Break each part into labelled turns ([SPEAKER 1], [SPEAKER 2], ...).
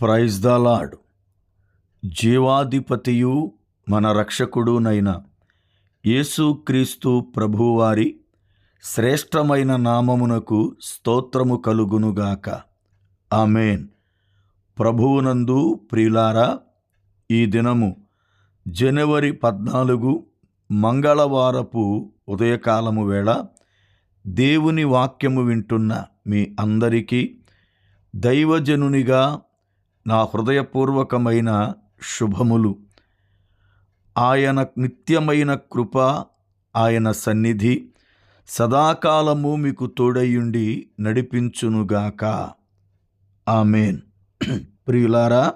[SPEAKER 1] Praise the lord జీవాధిపతియు మన రక్షకుడునైన యేసుక్రీస్తు ప్రభువారి శ్రేష్టమైన నామమునకు స్తోత్రము కలుగునుగాక ఆమెన్. ప్రభువునందు ప్రియులారా ఈ దినము జనవరి పద్నాలుగు మంగళవారపు ఉదయకాలము వేళ దేవుని వాక్యము వింటున్న మీ అందరికీ దైవజనునిగా నా హృదయపూర్వకమైన శుభములు. ఆయన నిత్యమైన కృప ఆయన సన్నిధి సదాకాలము మీకు తోడయ్యుండి నడిపించునుగాక. ఆమెన్. ప్రియులారా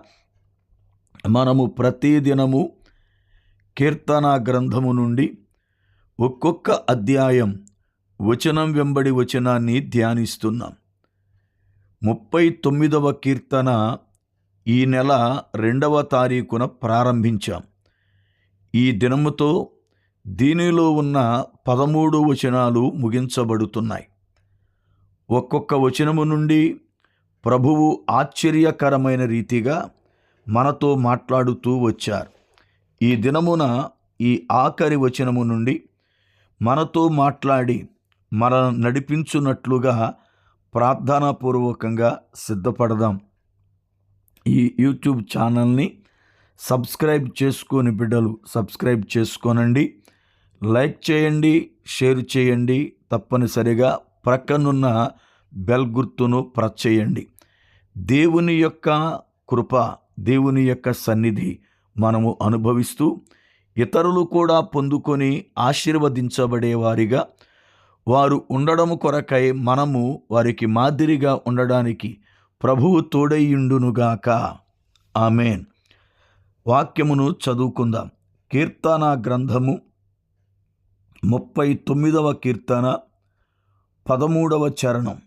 [SPEAKER 1] మనము ప్రతిదినము కీర్తన గ్రంథము నుండి ఒక్కొక్క అధ్యాయం వచనం వెంబడి వచనాన్ని ధ్యానిస్తున్నాం. ముప్పై తొమ్మిదవ కీర్తన ఈ నెల రెండవ తారీఖున ప్రారంభించాం. ఈ దినముతో దీనిలో ఉన్న పదమూడు వచనాలు ముగించబడుతున్నాయి. ఒక్కొక్క వచనము నుండి ప్రభువు ఆశ్చర్యకరమైన రీతిగా మనతో మాట్లాడుతూ వచ్చారు. ఈ దినమున ఈ ఆఖరి వచనము నుండి మనతో మాట్లాడి మన నడిపించున్నట్లుగా ప్రార్థనాపూర్వకంగా సిద్ధపడదాం. ఈ యూట్యూబ్ ఛానల్ని సబ్స్క్రైబ్ చేసుకొని బిడ్డలు సబ్స్క్రైబ్ చేసుకోనండి. లైక్ చేయండి షేర్ చేయండి తప్పనిసరిగా ప్రక్కనున్న బెల్ గుర్తును ప్రెస్ చేయండి. దేవుని యొక్క కృప దేవుని యొక్క సన్నిధి మనము అనుభవిస్తూ ఇతరులు కూడా పొందుకొని ఆశీర్వదించబడేవారిగా వారు ఉండడము కొరకై మనము వారికి మాదిరిగా ఉండడానికి ప్రభువు తోడయ్యుండునుగాక. ఆమెన్. వాక్యమును చదువుకుందాం. కీర్తన గ్రంథము ముప్పై తొమ్మిదవ కీర్తన పదమూడవ చరణం.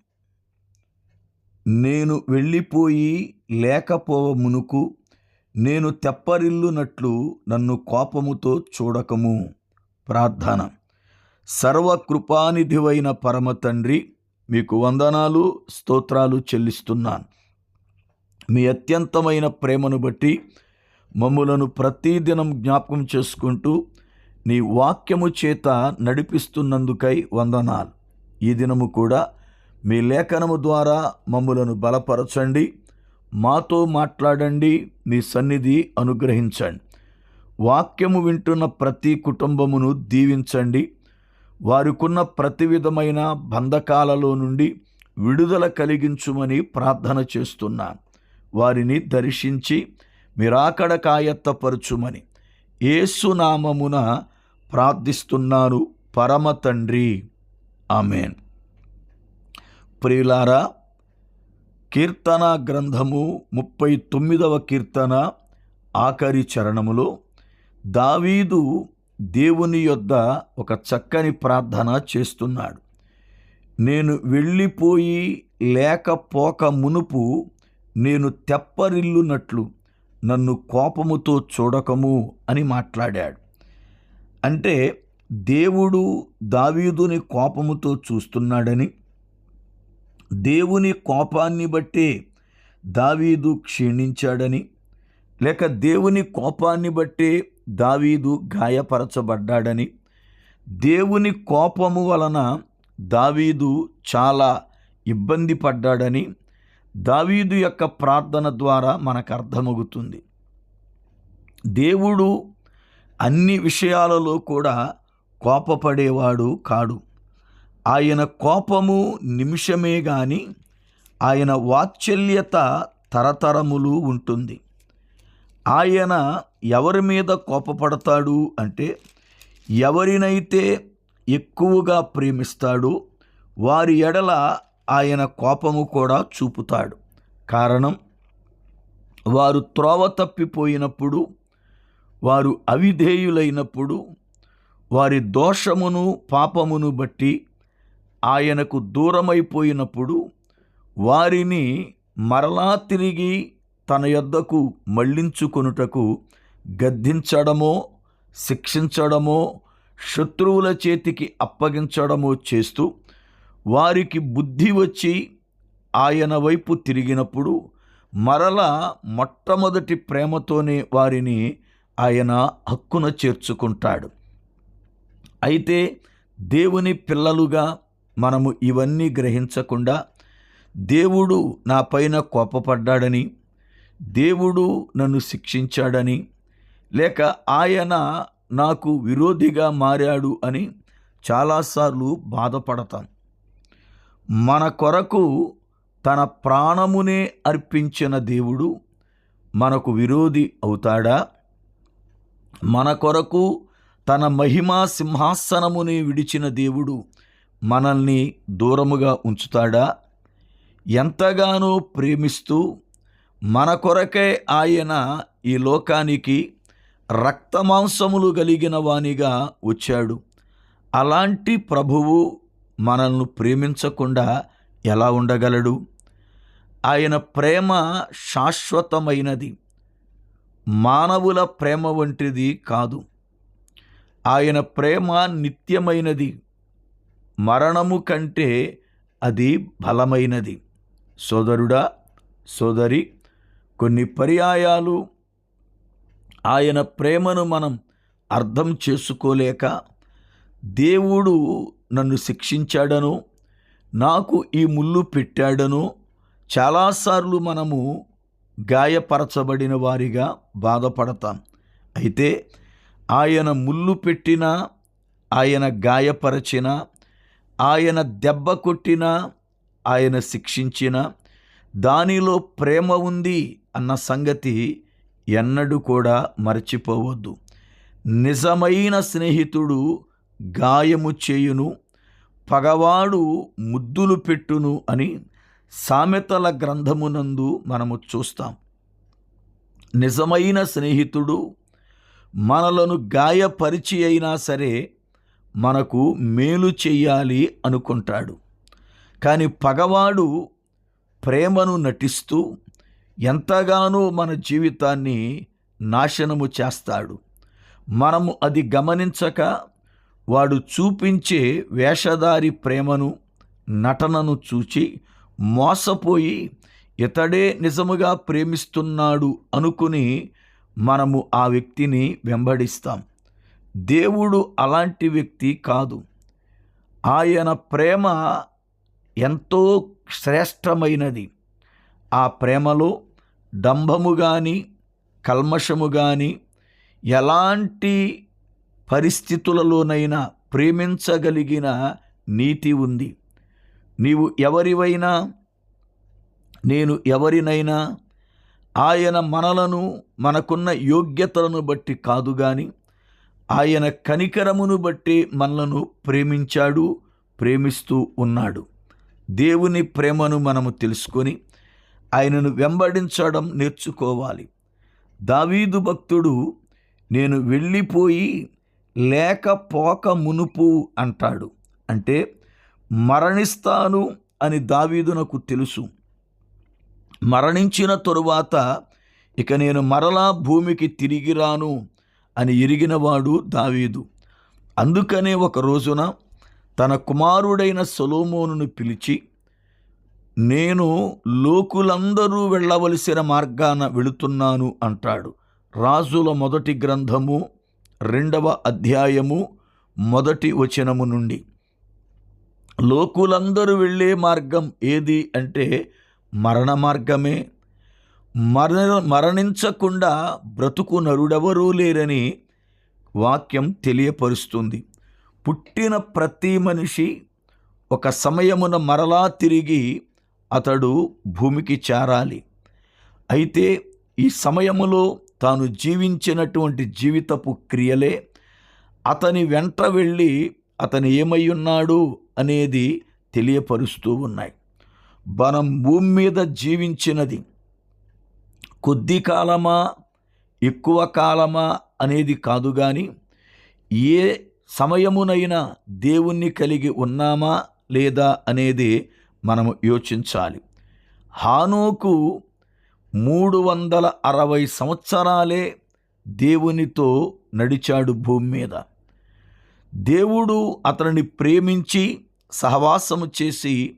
[SPEAKER 1] నేను వెళ్ళిపోయి లేకపోవ మునుకు నేను తెప్పరిల్లునట్లు నన్ను కోపముతో చూడకము. ప్రార్థన. సర్వకృపానిధివైన పరమ తండ్రి మీకు వందనాలు స్తోత్రాలు చెల్లిస్తున్నాను. మీ అత్యంతమైన ప్రేమను బట్టి మమ్ములను ప్రతిదినం జ్ఞాపకం చేసుకుంటూ నీ వాక్యము చేత నడిపిస్తున్నందుకై వందనాలు. ఈ దినము కూడా మీ లేఖనము ద్వారా మమ్ములను బలపరచండి మాతో మాట్లాడండి మీ సన్నిధి అనుగ్రహించండి. వాక్యము వింటున్న ప్రతి కుటుంబమును దీవించండి. వారికున్న ప్రతి విధమైన బంధకాలలో నుండి విడుదల కలిగించుమని ప్రార్థన చేస్తున్నాను. వారిని దర్శించి మీరాకడ కాయత్తపరచుమని ఏసునామమున ప్రార్థిస్తున్నారు పరమ తండ్రి. ఆమెన్. ప్రియులారా కీర్తన గ్రంథము ముప్పై తొమ్మిదవ కీర్తన ఆఖరి చరణములో దావీదు దేవుని యొద్ద ఒక చక్కని ప్రార్థన చేస్తున్నాడు. నేను వెళ్ళిపోయి లేకపోక మునుపు నేను తెప్పరిల్లునట్లు నన్ను కోపముతో చూడకము అని మాట్లాడాడు. అంటే దేవుడు దావీదుని కోపముతో చూస్తున్నాడని దేవుని కోపాన్ని బట్టే దావీదు క్షీణించాడని లేక దేవుని కోపాన్ని బట్టే దావీదు గాయపరచబడ్డాడని దేవుని కోపము వలన దావీదు చాలా ఇబ్బంది పడ్డాడని దావీదు యొక్క ప్రార్థన ద్వారా మనకు అర్థమవుతుంది దేవుడు అన్ని విషయాలలో కూడా కోపపడేవాడు కాడు. ఆయన కోపము నిమిషమే గాని ఆయన వాత్సల్యత తరతరములు ఉంటుంది. ఆయన ఎవరి మీద కోపపడతాడు అంటే ఎవరినైతే ఎక్కువగా ప్రేమిస్తాడో వారి ఎడల ఆయన కోపము కూడా చూపుతాడు. కారణం వారు త్రోవ తప్పిపోయినప్పుడు వారు అవిధేయులైనప్పుడు వారి దోషమును పాపమును బట్టి ఆయనకు దూరమైపోయినప్పుడు వారిని మరలా తిరిగి తన యొద్దకు మళ్ళించుకొనుటకు గద్దించడమో శిక్షించడమో శత్రువుల చేతికి అప్పగించడమో చేస్తూ వారికి బుద్ధి వచ్చి ఆయన వైపు తిరిగినప్పుడు మరల మొట్టమొదటి ప్రేమతోనే వారిని ఆయన హక్కున చేర్చుకుంటాడు. అయితే దేవుని పిల్లలుగా మనము ఇవన్నీ గ్రహించకుండా దేవుడు నా పైన కోపపడ్డాడని దేవుడు నన్ను శిక్షించాడని లేక ఆయన నాకు విరోధిగా మారాడు అని చాలాసార్లు బాధపడతాం. మన కొరకు తన ప్రాణమునే అర్పించిన దేవుడు మనకు విరోధి అవుతాడా? మన కొరకు తన మహిమా సింహాసనముని విడిచిన దేవుడు మనల్ని దూరముగా ఉంచుతాడా? ఎంతగానో ప్రేమిస్తూ మన కొరకే ఆయన ఈ లోకానికి రక్తమాంసములు కలిగిన వానిగా వచ్చాడు. అలాంటి ప్రభువు మనల్ని ప్రేమించకుండా ఎలా ఉండగలడు? ఆయన ప్రేమ శాశ్వతమైనది. మానవుల ప్రేమ వంటిది కాదు. ఆయన ప్రేమ నిత్యమైనది. మరణము కంటే అది బలమైనది. సోదరుడా సోదరి కొన్ని పర్యాయాలు ఆయన ప్రేమను మనం అర్థం చేసుకోలేక దేవుడు నన్ను శిక్షించాడను నాకు ఈ ముళ్ళు పెట్టాడనో చాలాసార్లు మనము గాయపరచబడిన వారిగా బాధపడతాం. అయితే ఆయన ముళ్ళు పెట్టిన ఆయన గాయపరచిన ఆయన దెబ్బ కొట్టిన ఆయన శిక్షించిన దానిలో ప్రేమ ఉంది అన్న సంగతి ఎన్నడూ కూడా మర్చిపోవద్దు. నిజమైన స్నేహితుడు గాయము చేయును పగవాడు ముద్దులు పెట్టును అని సామెతల గ్రంథమునందు మనము చూస్తాం. నిజమైన స్నేహితుడు మనలను గాయపరిచి అయినా సరే మనకు మేలు చెయ్యాలి అనుకుంటాడు. కానీ పగవాడు ప్రేమను నటిస్తూ ఎంతగానో మన జీవితాన్ని నాశనము చేస్తాడు. మనము అది గమనించక వాడు చూపించే వేషధారి ప్రేమను నటనను చూచి మోసపోయి ఇతడే నిజముగా ప్రేమిస్తున్నాడు అనుకుని మనము ఆ వ్యక్తిని వెంబడిస్తాం. దేవుడు అలాంటి వ్యక్తి కాదు. ఆయన ప్రేమ ఎంతో శ్రేష్టమైనది. ఆ ప్రేమలో డంభము కానీ కల్మషము కానీ ఎలాంటి పరిస్థితులలోనైనా ప్రేమించగలిగిన నీతి ఉంది. నీవు ఎవరివైనా నేను ఎవరినైనా ఆయన మనలను మనకున్న యోగ్యతలను బట్టి కాదు కానీ ఆయన కనికరమును బట్టి మనలను ప్రేమించాడు ప్రేమిస్తూ ఉన్నాడు. దేవుని ప్రేమను మనము తెలుసుకొని ఆయనను వెంబడించడం నేర్చుకోవాలి. దావీదు భక్తుడు నేను వెళ్ళిపోయి లేకపోక మునుపు అంటాడు. అంటే మరణిస్తాను అని దావీదునకు తెలుసు. మరణించిన తరువాత ఇక నేను మరలా భూమికి తిరిగి రాను అని ఎరిగినవాడు దావీదు. అందుకనే ఒక రోజున తన కుమారుడైన సొలోమోనును పిలిచి నేను లోకులందరూ వెళ్ళవలసిన మార్గాన వెళుతున్నాను అంటాడు. రాజుల మొదటి గ్రంథము రెండవ అధ్యాయము మొదటి వచనము నుండి. లోకులందరూ వెళ్ళే మార్గం ఏది అంటే మరణ మార్గమే. మరణ మరణించకుండా బ్రతుకు నరుడెవరూ లేరని వాక్యం తెలియపరుస్తుంది. పుట్టిన ప్రతి మనిషి ఒక సమయమున మరలా తిరిగి అతడు భూమికి చేరాలి. అయితే ఈ సమయములో తాను జీవించినటువంటి జీవితపు క్రియలే అతని వెంట వెళ్ళి అతను ఏమయ్యున్నాడు అనేది తెలియపరుస్తూ ఉన్నాయి. మనం భూమి మీద జీవించినది కొద్ది కాలమా ఎక్కువ కాలమా అనేది కాదు కానీ ఏ సమయమునైనా దేవుణ్ణి కలిగి ఉన్నామా లేదా అనేది మనము యోచించాలి. హానోకు మూడు వందల అరవై సంవత్సరాలే దేవునితో నడిచాడు భూమి మీద. దేవుడు అతనిని ప్రేమించి సహవాసము చేసి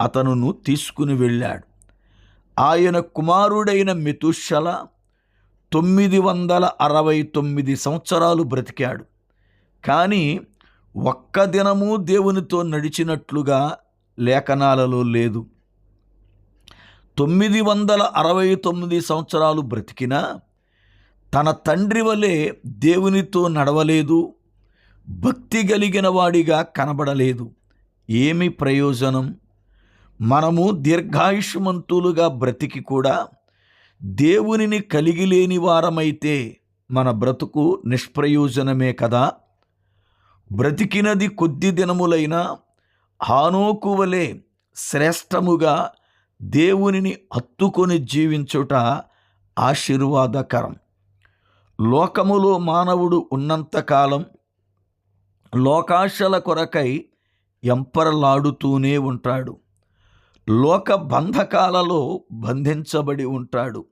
[SPEAKER 1] అతనును తీసుకుని వెళ్ళాడు. ఆయన కుమారుడైన మితుషల తొమ్మిది వందల అరవై తొమ్మిది సంవత్సరాలు బ్రతికాడు. కానీ ఒక్క దినము దేవునితో నడిచినట్లుగా లేఖనాలలో లేదు. తొమ్మిది వందల అరవై తొమ్మిది సంవత్సరాలు బ్రతికినా తన తండ్రి వలె దేవునితో నడవలేదు భక్తి కలిగిన వాడిగా కనబడలేదు. ఏమి ప్రయోజనం? మనము దీర్ఘాయుష్మంతులుగా బ్రతికి కూడా దేవునిని కలిగి లేని వారమైతే మన బ్రతుకు నిష్ప్రయోజనమే కదా. బ్రతికినది కొద్ది దినములైన హానోకు వలె శ్రేష్టముగా దేవునిని అత్తుకొని జీవించుట ఆశీర్వాదకరం. లోకములో మానవుడు ఉన్నంతకాలం లోకాశల కొరకై ఎంపరలాడుతూనే ఉంటాడు. లోక బంధకాలలో బంధించబడి ఉంటాడు.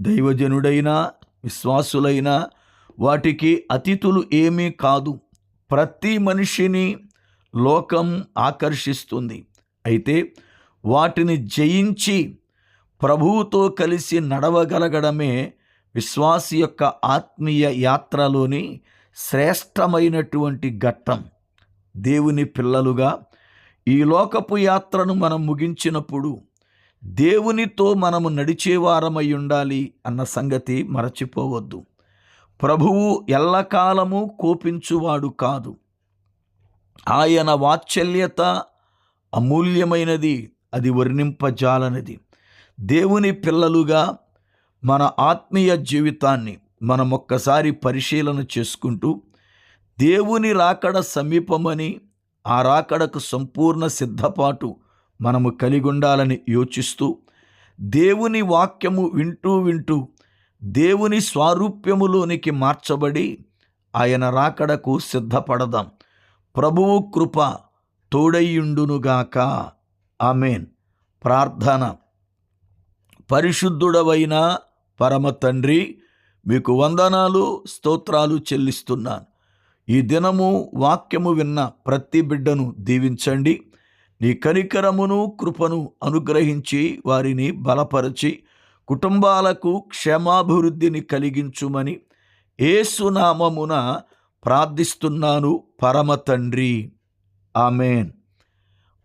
[SPEAKER 1] దైవజనుడైనా విశ్వాసులైనా వాటికి అతిథులు ఏమీ కాదు. ప్రతి మనిషిని లోకం ఆకర్షిస్తుంది. అయితే వాటిని జయించి ప్రభువుతో కలిసి నడవగలగడమే విశ్వాసి యొక్క ఆత్మీయ యాత్రలోని శ్రేష్టమైనటువంటి ఘట్టం. దేవుని పిల్లలుగా ఈ లోకపు యాత్రను మనం ముగించినప్పుడు దేవునితో మనము నడిచేవారమై ఉండాలి అన్న సంగతి మరచిపోవద్దు. ప్రభువు ఎల్లకాలము కోపించువాడు కాదు. ఆయన వాత్సల్యత అమూల్యమైనది. అది వర్ణింపజాలనిది. దేవుని పిల్లలుగా మన ఆత్మీయ జీవితాన్ని మనం ఒక్కసారి పరిశీలన చేసుకుంటూ దేవుని రాకడ సమీపమని ఆ రాకడకు సంపూర్ణ సిద్ధపాటు మనము కలిగి ఉండాలని యోచిస్తూ దేవుని వాక్యము వింటూ వింటూ దేవుని స్వారూప్యములోనికి మార్చబడి ఆయన రాకడకు సిద్ధపడదాం. ప్రభువు కృప తోడయ్యుండునుగాక. ఆమెన్. ప్రార్థన. పరిశుద్ధుడవైన పరమ తండ్రి మీకు వందనాలు స్తోత్రాలు చెల్లిస్తున్నాను. ఈ దినము వాక్యము విన్న ప్రతి బిడ్డను దీవించండి. నీ కనికరమును కృపను అనుగ్రహించి వారిని బలపరచి కుటుంబాలకు క్షేమాభివృద్ధిని కలిగించుమని ఏసునామమున ప్రార్థిస్తున్నాను పరమ తండ్రి. ఆమెన్.